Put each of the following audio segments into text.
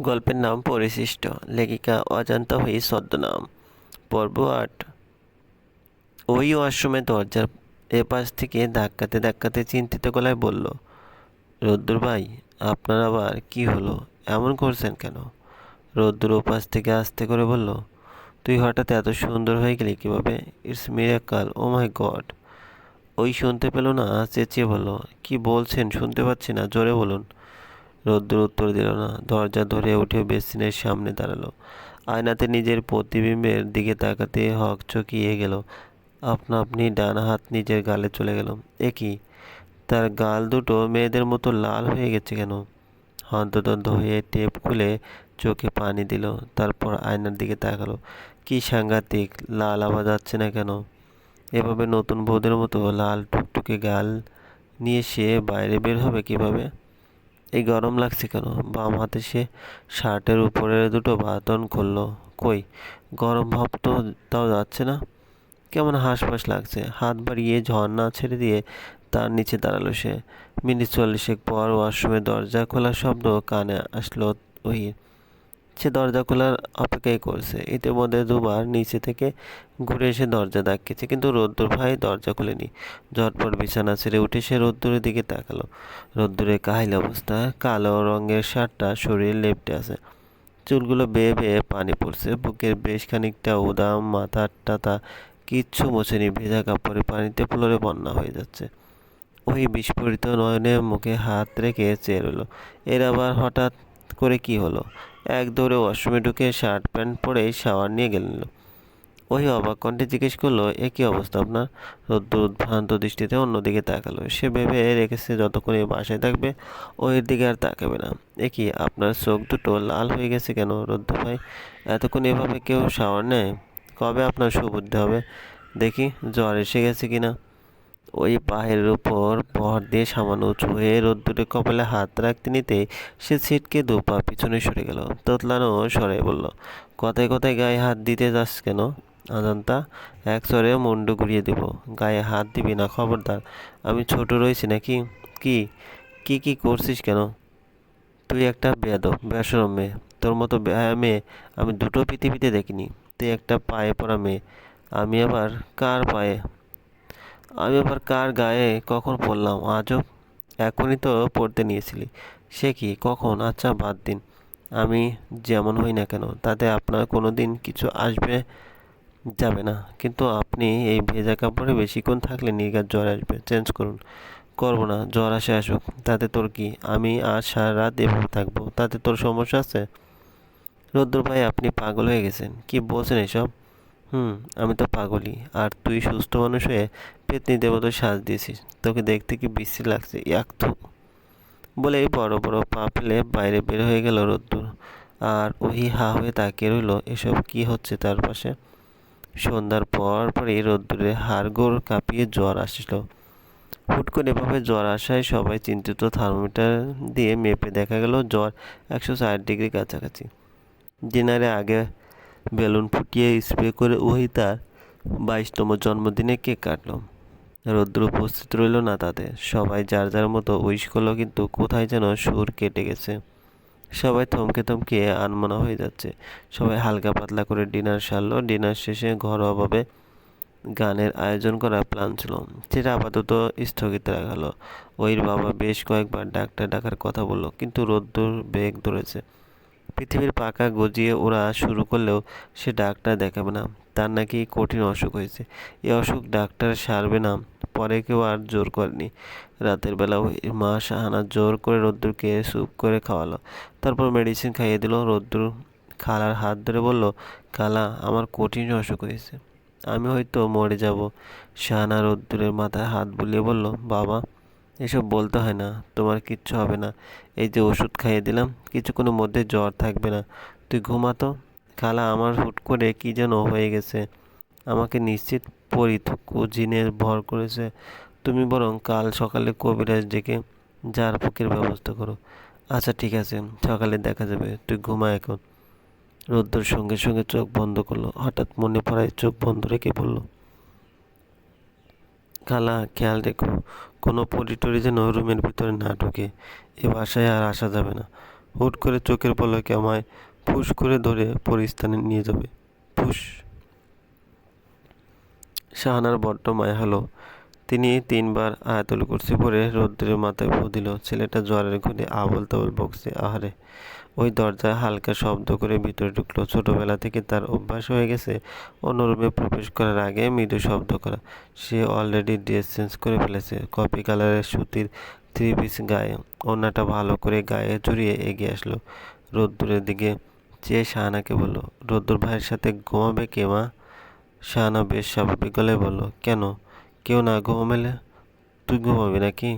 গল্পের নাম পরিশিষ্ট। লেখিকা অজান্তা হই ছদ্মনাম। পর্ব আট। ওই ওয়াশরুমের দরজার এপাশ থেকে ধাক্কাতে ধাক্কাতে চিন্তিত গলায় বলল, রদ্দুর ভাই, আপনার আবার কি হলো? এমন করছেন কেন? রদ্দুর ওপাশ থেকে আস্তে করে বলল, তুই হঠাৎ এত সুন্দর হয়ে গেলি কীভাবে? It's miracle oh my God. ওই শুনতে পেল না, চেঁচিয়ে বলল, কি বলছেন? শুনতে পাচ্ছি না, জোরে বলুন। রোদ্দুর উত্তর দিল না। দরজা ধরে উঠে বেসিনের সামনে দাঁড়াল। আয়নাতে নিজের প্রতিবিম্বের দিকে তাকাতে হক চকিয়ে গেল। আপনা আপনি ডান হাত নিজের গালে চলে গেল। এ কি? তার গাল দুটো মেয়েদের মতো লাল হয়ে গেছে কেন? হন্তদন্ত হয়ে টেপ খুলে চোখে পানি দিল, তারপর আয়নার দিকে তাকালো। কি সাংঘাতিক, লাল আওয়াজ যাচ্ছে না কেন? এভাবে নতুন বউদের মতো লাল টুকটুকে গাল নিয়ে সে বাইরে বের হবে কীভাবে? এই গরম লাগছে কেন? বাম হাতে সে শার্টের উপরে দুটো বাতন করল কই, গরম ভাব তো তাও যাচ্ছে না। কেমন হাঁসফাঁস লাগছে। হাত বাড়িয়ে ঝর্ণা ছেড়ে দিয়ে তার নিচে দাঁড়াল সে। মিনিট চল্লিশেক পর ওয়াশরুমের দরজা খোলা শব্দ কানে আসলো ওহির। সে দরজা খোলার অপেক্ষাই করছে। ইতিমধ্যে দুবার নিচে থেকে ঘুরে এসে দরজা ডাকিয়েছে কিন্তু রোদ্দুর ভাই দরজা খুলেনি। ঝটপট বিছানা ছেড়ে উঠে সে রোদ্দুরের দিকে তাকালো। রোদ্দুরে কাহিল অবস্থা, কালো রঙের শার্টটা শরীরে লেপটে আছে। চুলগুলো বেয়ে বেয়ে পানি পড়ছে, বুকের বেশ খানিকটা উদাম, মাথার টাতা কিচ্ছু মোছেনি, ভেজা কাপড়ে পানিতে ফুলরে বন্যা হয়ে যাচ্ছে। ওই বিস্ফোরিত নয়নের মুখে হাত রেখে চেয়ে রইল। এর আবার হঠাৎ করে কি হলো? এক দৌড়ে ওয়াশরুমে ঢুকে শার্ট প্যান্ট পরে শাওয়ার নিয়ে গেলেন ওই অবাক কণ্ঠে জিজ্ঞেস করল, এ কী অবস্থা আপনার? রোদ্দুর উদ্ভ্রান্ত দৃষ্টিতে অন্যদিকে তাকালো। সে ভেবে রেখেছে, যতক্ষণ এই বাসায় থাকবে ওই দিকে আর তাকাবে না। এ কি, আপনার চোখ দুটো লাল হয়ে গেছে কেন রোদ্দুর ভাই? এতক্ষণ এভাবে কেউ শাওয়ার নেয়? কবে আপনার সুবুদ্ধি হবে? দেখি, জ্বর এসে গেছে কিনা? ওই পাহাড়ের উপর ভর দিয়ে সামান্য উঁচু হয়ে রোদ্দুরে কপালে হাত রাখতে নিতে সে ছিটকে দু পা পিছনে সরে গেল। তোতলানো সরে বলল, কথায় কথায় গায়ে হাত দিতে যাস কেন? অজান্তা এক সরে মুন্ডু ঘুরিয়ে দিব। গায়ে হাত দিবি না, খবরদার। আমি ছোট রয়েছি নাকি? কি কি কি করছিস কেন? তুই একটা বেয়াদব, বেসরম মেয়ে। তোর মতো মেয়ে আমি দুটো পৃথিবীতে দেখিনি। তুই একটা পায়ে পড়া মেয়ে। আমি আবার কার পায়ে আমি আবার কার গায়ে কখন পড়লাম? আজও এখনই তো পড়তে নিয়েছিলি। সে কি? কখন? আচ্ছা বাদ দিন। আমি যেমন হই না কেন, তাতে আপনার কোনো দিন কিছু আসবে, যাবে না। কিন্তু আপনি এই ভেজা কাপড়ে বেশিক্ষণ থাকলে নির্গাত জ্বর আসবে। চেঞ্জ করুন। করব না, জ্বর আসে আসুক। তাতে তোর কি? আমি আজ সারা রাত এভাবে থাকব? তাতে তোর সমস্যা আছে? রুদ্র ভাই, আপনি পাগল হয়ে গেছেন। কি বলছেন এসব? হুম, আমি তো পাগলই। আর তুই সুস্থ মানুষ হয়ে পেতনি দেবতার সাজ দিয়েছিস। তোকে দেখতে কি বিশ্রী লাগছে এক তো বলেই বড় বড় পা ফেলে বাইরে বের হয়ে গেল রোদ্দুর। আর ওহি হা হয়ে তাকিয়ে রইল, এসব কি হচ্ছে তার পাশে? সন্ধ্যার পর পরই রোদ্দুরে হাড়গোড় কাঁপিয়ে জ্বর আসছিল হুট করে এভাবে জ্বর আসায় সবাই চিন্তিত থার্মোমিটার দিয়ে মেপে দেখা গেল, জ্বর একশো ষাট ডিগ্রি কাছাকাছি। ডিনারে আগে বেলুন ফুটিয়ে স্প্রে করে ওই তার বাইশতম জন্মদিনে কেক কাটলো। রৌদ্র উপস্থিত রইল না তাতে। সবাই যার যার মতো উইশ করল, কিন্তু কোথায় যেন সুর কেটে গেছে। সবাই থমকে থমকে আনমনা হয়ে যাচ্ছে। সবাই হালকা পাতলা করে ডিনার সারলো। ডিনার শেষে ঘরোয়াভাবে গানের আয়োজন করা প্ল্যান ছিল। সেটা আপাতত স্থগিত রাখা হলো। ওইর বাবা বেশ কয়েকবার ডাক্তার ডাকার কথা বলল, কিন্তু রোদ্দুর বেগ ধরেছে। পৃথিবীর পাকা গজিয়ে ওরা শুরু করলেও সে ডাক্তার দেখাবে না। তার নাকি কঠিন অসুখ হয়েছে। এই অসুখ ডাক্তার সারবে না। পরে কেউ আর জোর করেনি। রাতের বেলা ওই মা শাহানা জোর করে রোদ্দুরকে স্যুপ করে খাওয়ালো। তারপর মেডিসিন খাইয়ে দিল। রোদ্দুর খালার হাত ধরে বলল, খালা, আমার কঠিন অসুখ হয়েছে। আমি হয়তো মরে যাব। শাহানা রোদ্দুরের মাথায় হাত বুলিয়ে বলল, বাবা এসব বলতে হয় না, তোমার কিচ্ছু হবে না। এই যে ওষুধ খাইয়ে দিলাম, কিছুক্ষণের মধ্যে জ্বর থাকবে না। তুই ঘুমাতো খালা, আমার হুট করে কি যেন হয়ে গেছে। আমাকে নিশ্চিত পরিথুকু জিনের ভর করেছে। তুমি বরং কাল সকালে কবিরাজ ডেকে যার ফুকের ব্যবস্থা করো। আচ্ছা ঠিক আছে, সকালে দেখা যাবে। তুই ঘুমা এখন। রোদ্দুর সঙ্গে সঙ্গে চোখ বন্ধ করল। হঠাৎ মনে পড়ায় চোখ বন্ধ রেখে বলল খালা খেয়াল রেখো, কোনো পরিটরি যেন রুমের ভিতরে না ঢোকে। এ বাসায় আর আসা যাবে না। হুট করে চোখের পলকে আমায় ফুস করে ধরে পরিস্থানে নিয়ে যাবে। ফুস। শাহানার বড্ড মায়া হলো। তিনি তিনবার আয়াতুল কুরসি পরে রৌদ্রের মাথায় ফু দিল। ছেলেটা জ্বরের ঘুরে আবল তাবল বকছে, আহারে! ওই দরজায় হালকা শব্দ করে ভিতরে ঢুকলো। ছোটবেলা থেকে তার অভ্যাস হয়ে গেছে অন্য রুমে প্রবেশ করার আগে মৃদু শব্দ করা। সে অলরেডি ড্রেস চেঞ্জ করে ফেলেছে। কপি কালারের সুতির থ্রি পিস গায়ে ওনাটা ভালো করে গায়ে জড়িয়ে এগিয়ে আসলো। রোদ্দুরের দিকে চেয়ে শাহানাকে বলল, রোদ্দুর ভাইয়ের সাথে ঘুমাবে কে মা? শাহানা বেশ স্বাভাবিক গলায় বলল, কেন? কেউ না ঘুমামেলে তুই ঘুমাবি নাকি?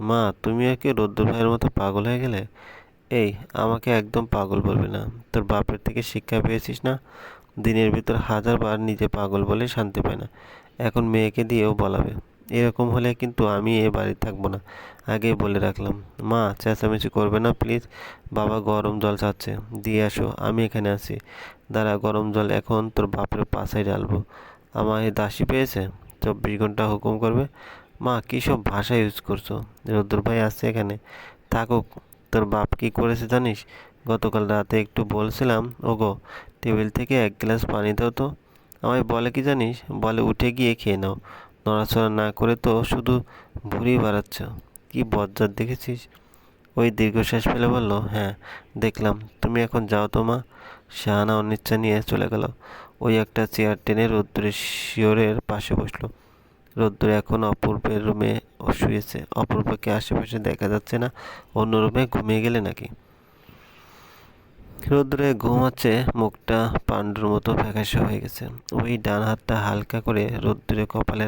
মা, তুমি আর কি রোদ্দুর ভাইয়ের মতো পাগল হয়ে গেলে? এই, আমাকে একদম পাগল বলবি না। তোর বাপের থেকে শিক্ষা পেয়েছিস না? দিনের ভিতর হাজার বার নিজে পাগল বলে শান্তি পায় না। এখন মেয়েকে দিয়েও বলাবে। এরকম হলে কিন্তু আমি এ বাড়ি থাকব না। আগেই বলে রাখলাম। মা, চেঁচামেচি করবে না প্লিজ। বাবা গরম জল চাচ্ছে। দিয়ে আসো, আমি এখানে আছি। দাঁড়া, গরম জল এখন তোর বাপের পাশায় ঢালবো। আমায় দাসী পেয়েছে? চব্বিশ ঘণ্টা হুকুম করবে? মা, কী সব ভাষা ইউজ করছ? রুদ্র ভাই আসছে এখানে। থাকুক তোর বাপ কি করেছে জানিস? গতকাল রাতে একটু বলছিলাম, ওগো, টেবিল থেকে এক গ্লাস পানি দাও তো। আমায় বলে কি জানিস? বলে উঠে গিয়ে খেয়ে নাও। নড়াচড়া না করে তো শুধু ভুড়ি বাড়াচ্ছ। কি বজ্জাত দেখেছিস? ওই দীর্ঘশ্বাস ফেলে বলল হ্যাঁ দেখলাম। তুমি এখন যাও তো মা। শাহানা অনিচ্ছা নিয়ে চলে গেল। ওই একটা চেয়ার টেনে রোদ্দুরের শিওরের পাশে বসল। রোদ্দুর এখন অপূর্বের রুমে শুয়েছে। অপূর্বকে আশেপাশে দেখা যাচ্ছে না। অন্য রুমে ঘুমিয়ে গেলে নাকি? রোদ্রে ঘুমাচ্ছে মুখটা পাণ্ডুর মতো ফ্যাকাশে হয়ে গেছে। ওই ডান হাতটা হালকা করে রোদ্দুরে কপালে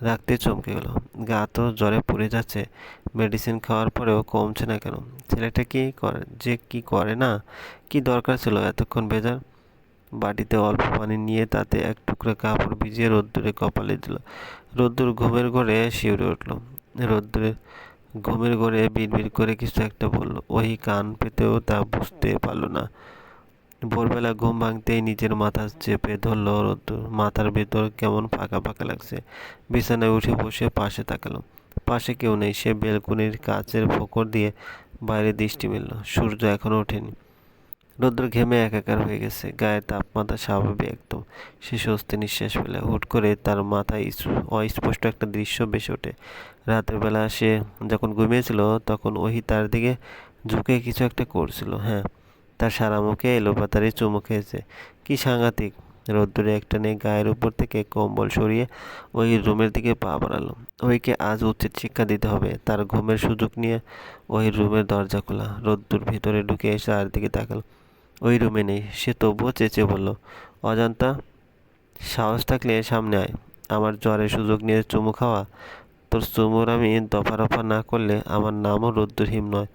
রাখতে চমকে গেল। গা তো জ্বরে পড়ে যাচ্ছে। মেডিসিন খাওয়ার পরেও কমছে না কেন? ছেলেটা কি করে, যে কি করে না? কি দরকার ছিল এতক্ষণ ভেজার? বাটিতে অল্প পানি নিয়ে তাতে এক টুকরো কাপড় ভিজিয়ে রোদ্দুরে কপালে দিল। রোদ্দুর ঘুমের ঘরে শিউরে উঠল। রোদ্দুরে ঘুমের ঘরে বিড়বিড় করে কিছু একটা বলল। ওই কান পেতেও তা বুঝতে পারল না। ভোরবেলা ঘুম ভাঙতেই নিজের মাথা চেপে ধরল রোদ্দুর। মাথার ভেতর কেমন ফাঁকা ফাঁকা লাগছে। বিছানায় উঠে বসে পাশে তাকালো। পাশে কেউ নেই। সে বেলকুনির কাচের ফোকর দিয়ে বাইরে দৃষ্টি মিলল। সূর্য এখনও ওঠেনি। রৌদ্র ঘেমে একাকার হয়ে গেছে, গায়ের তাপমাত্রা স্বাভাবিক একদম। সে স্বস্তি নিঃশ্বাস ফেলে হুট করে তার মাথায় অস্পষ্ট একটা দৃশ্য বেশি ওঠে। রাতের বেলা সে যখন ঘুমিয়েছিল, তখন ওহি তার দিকে ঝুঁকে কিছু একটা করছিল হ্যাঁ। তার সারা মুখে এলোপাতারি চুমু খেয়েছে। কি সাংঘাতিক! রোদ্দুরে একটা নেই গায়ের উপর থেকে কম্বল সরিয়ে ওই রুমের দিকে পা বাড়ালো। ওইকে আজ উচিত শিক্ষা দিতে হবে। তার ঘুমের সুযোগ নিয়ে ওই রুমের দরজা খোলা। রোদ্দুর ভিতরে ঢুকে এসে আর দিকে তাকালো। ওই রুমে নেই। সে তবুও চেঁচে বলল, অজান্তা, সাহস থাকলে সামনে আয়। আমার জ্বরের সুযোগ নিয়ে চুমু খাওয়া। তোর চুমুর আমি দফা রফা না করলে আমার নামও রুদ্রহিম নয়।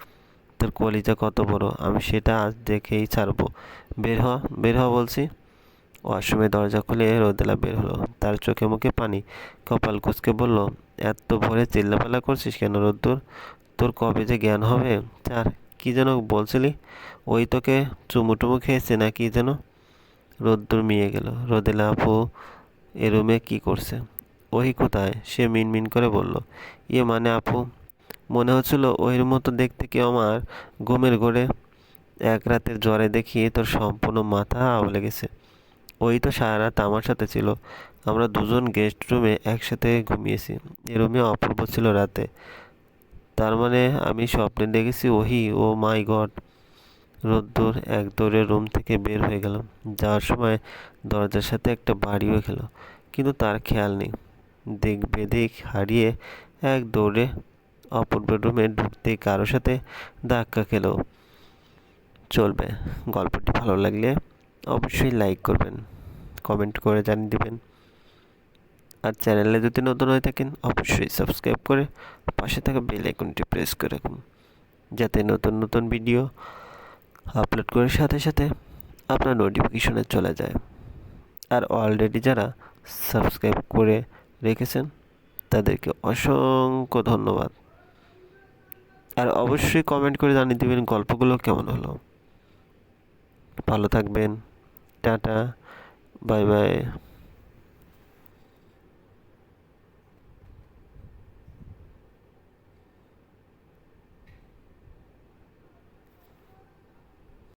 তোর কলিজা কত বড়, আমি সেটা আজ দেখেই ছাড়বো। বের হ বের হ বলছি। ওয়াশরুমে দরজা খুলে রোদেলা বের হলো। তার চোখে মুখে পানি। কপাল কুচকে বলল, এত ভোরে চিল্লাপাল্লা করছিস কেন রোদ্দুর? তোর কবে যে জ্ঞান হবে? চার কি যেন বলছিলি? ওই তোকে চুমুটুমু খেয়েছে না কি যেন? রোদ্দুর মিয়ে গেল। রোদেলা আপু এ রুমে কী করছে? ওই কোথায়? সে মিনমিন করে বলল ইয়ে মানে আপু, মনে হচ্ছিল ওইর মতো দেখতে কেউ আমার? ঘুমের ঘরে এক রাতের জ্বরে দেখিয়ে তোর সম্পূর্ণ মাথা আওলে গেছে। ওই তো সারা রাত আমার সাথে ছিল। আমরা দুজন গেস্ট রুমে একসাথে ঘুমিয়েছি। এ রুমে অপূর্ব ছিল রাতে। তার মানে আমি স্বপ্নে দেখেছি ওহি, ও মাই গড। রোদ্দুর এক দৌড়ে রুম থেকে বের হয়ে গেলাম যাওয়ার সময় দরজার সাথে একটা বাড়িও খেলো, কিন্তু তার খেয়াল নেই। দিক বেদিক হারিয়ে এক দৌড়ে অপর বেডরুমে ঢুকতে কারোর সাথে ধাক্কা খেলো। চলবে। গল্পটি ভালো লাগলে অবশ্যই লাইক করবেন, কমেন্ট করে জানিয়ে দেবেন। আর চ্যানেলে যদি নতুন হয়ে থাকেন, অবশ্যই সাবস্ক্রাইব করে পাশে থাকা বেল আইকনটি প্রেস করে রাখুন। যাতে নতুন নতুন ভিডিও আপলোড করার সাথে সাথে আপনার নোটিফিকেশনে চলে যায়। আর অলরেডি যারা সাবস্ক্রাইব করে রেখেছেন, তাদেরকে অসংখ্য ধন্যবাদ। আর অবশ্যই কমেন্ট করে জানিয়ে দেবেন গল্পগুলো কেমন হলো। ভালো থাকবেন, টাটা বাই বাই